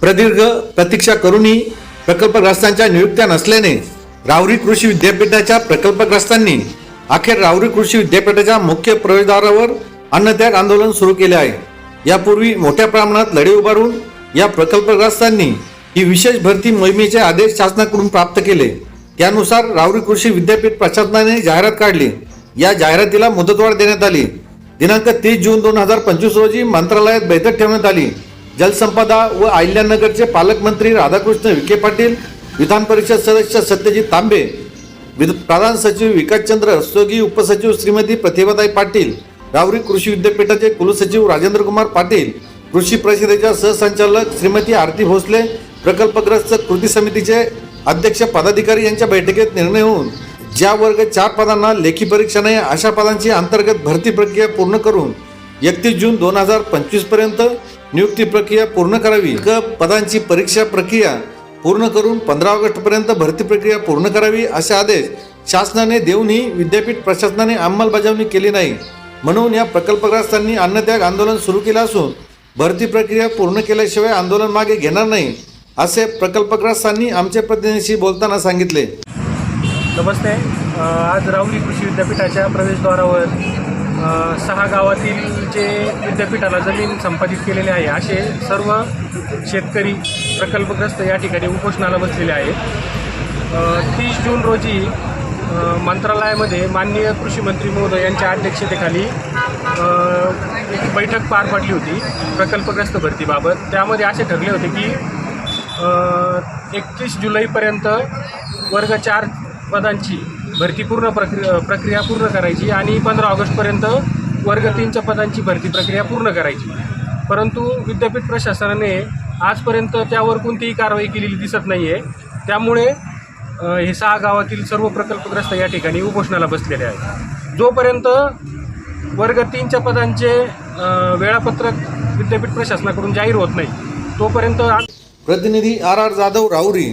प्रदीर्घ प्रतीक्षा करूनही प्रकल्पग्रस्तांच्या नियुक्त्या नसल्याने रावरी कृषी विद्यापीठाच्या प्रकल्पग्रस्तांनी अखेर रावरी कृषी विद्यापीठाच्या मुख्य प्रवेशद्वारावर अन्नत्याग आंदोलन सुरू केले आहे. यापूर्वी मोठ्या प्रमाणात लढे उभारून या प्रकल्पग्रस्तांनी ही विशेष भरती मोहिमेचे आदेश शासनाकडून प्राप्त केले. त्यानुसार रावरी कृषी विद्यापीठ प्रशासनाने जाहिरात काढली. या जाहिरातीला मुदतवाढ देण्यात आली. दिनांक तीस जून दोन हजार पंचवीस रोजी मंत्रालयात बैठक ठेवण्यात आली. जलसंपदा व अहिल्यानगरचे पालकमंत्री राधाकृष्ण विखे पाटील विधान परिषद सदस्य सत्यजित तांबे प्रधान सचिव विकासचंद्र रस्तोगी उपसचिव श्रीमती प्रतिभाताई पाटील रावरी कृषी विद्यापीठाचे कुलसचिव राजेंद्र कुमार पाटील कृषी परिषदेच्या सहसंचालक श्रीमती आरती भोसले प्रकल्पग्रस्त कृती समितीचे अध्यक्ष पदाधिकारी यांच्या बैठकीत निर्णय होऊन ज्या वर्ग चार पदांना लेखी परीक्षा नाही अशा पदांची अंतर्गत भरती प्रक्रिया पूर्ण करून एकतीस जून दोन हजार पंचवीसपर्यंत नियुक्ती प्रक्रिया पूर्ण करावी. क पदांची परीक्षा प्रक्रिया पूर्ण करून पंधरा ऑगस्ट पर्यंत भरती प्रक्रिया पूर्ण करावी असे आदेश शासनाने देऊनही विद्यापीठ प्रशासनाने अंमलबजावणी केली नाही. म्हणून या प्रकल्पग्रस्तांनी अन्नत्याग आंदोलन सुरू केलं असून भरती प्रक्रिया पूर्ण केल्याशिवाय आंदोलन मागे घेणार नाही असे प्रकल्पग्रस्तांनी आमच्या प्रतिनिधीशी बोलताना सांगितले. नमस्ते. आज राहुरी कृषी विद्यापीठाच्या प्रवेशद्वारावर सहा गावातील जे विद्यापीठाला जमीन संपादित केलेले आहे असे सर्व शेतकरी प्रकल्पग्रस्त या ठिकाणी उपोषणाला बसलेले आहेत. तीस जून रोजी मंत्रालयामध्ये माननीय कृषी मंत्री महोदय यांच्या अध्यक्षतेखाली एक बैठक पार पडली होती प्रकल्पग्रस्त भरतीबाबत त्यामध्ये असे ठरले होते की एकतीस जुलैपर्यंत वर्ग चार पदांची भरती पूर्ण प्रक्रिया प्रक्रिया पूर्ण करायची आणि पंधरा ऑगस्टपर्यंत वर्ग तीनच्या पदांची भरती प्रक्रिया पूर्ण करायची. परंतु विद्यापीठ प्रशासनाने आजपर्यंत त्यावर कोणतीही कारवाई केलेली दिसत नाही आहे त्यामुळे हे सहा गावातील सर्व प्रकल्पग्रस्त या ठिकाणी उपोषणाला बसलेले आहेत. जोपर्यंत वर्ग तीनच्या पदांचे वेळापत्रक विद्यापीठ प्रशासनाकडून जाहीर होत नाही तोपर्यंत प्रतिनिधी आर आर जाधव राहुरी